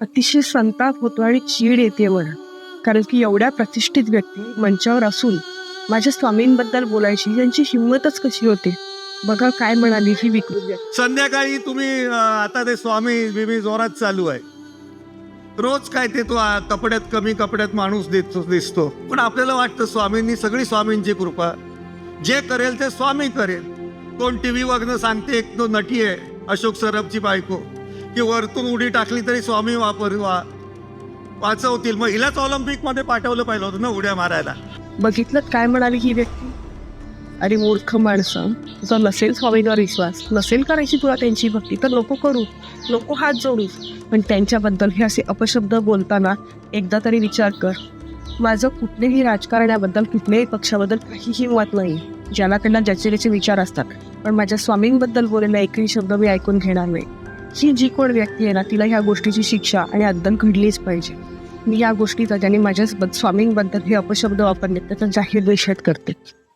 अतिशय संताप होतो आणि चीड येते वर कारण की एवढ्या प्रतिष्ठित व्यक्ती मंचावर असून माझ्या स्वामींबद्दल बोलायची यांची हिंमतच कशी होते? बघा काय म्हणाली ही विकृती. संध्याकाळी तुम्ही अं, आता ते स्वामी बिमी जोरात चालू आहे. रोज काय ते तो आ, कपड्यात कमी कपड्यात माणूस दिसतो दिसतो. पण आपल्याला वाटतं स्वामींनी सगळी स्वामींची कृपा. जे करेल ते स्वामी करेल. कोण टी व्ही सांगते एक तो नटी आहे अशोक सरबची बायको. की वरतून उडी टाकली तरी स्वामी वापर वा वाचवतील. मग हिलाच ऑलिम्पिकमध्ये पाठवलं पाहिलं होतं ना उड्या मारायला. बघितलं काय म्हणाली ही व्यक्ती? अरे मूर्ख माणसं. जर नसेल स्वामींवर विश्वास. नसेल करायची तुला त्यांची भक्ती तर लोक करू. लोक हात जोडू पण त्यांच्याबद्दल हे असे अपशब्द बोलताना एकदा तरी विचार कर. माझं कुठल्याही राजकारण्याबद्दल कुठल्याही पक्षाबद्दल काहीही मत नाही. ज्याला त्यांना ज्याचे त्याचे विचार असतात. पण माझ्या स्वामींबद्दल बोललेला एकही शब्द मी ऐकून घेणार नाही. ही जी कोण व्यक्ती आहे ना तिला ह्या गोष्टीची शिक्षा आणि अद्दन घडलीच पाहिजे. मी या गोष्टीचा ज्याने माझ्या स्वामींबद्दल हे अपशब्द वापरले त्याचा जाहीर निषेध करते.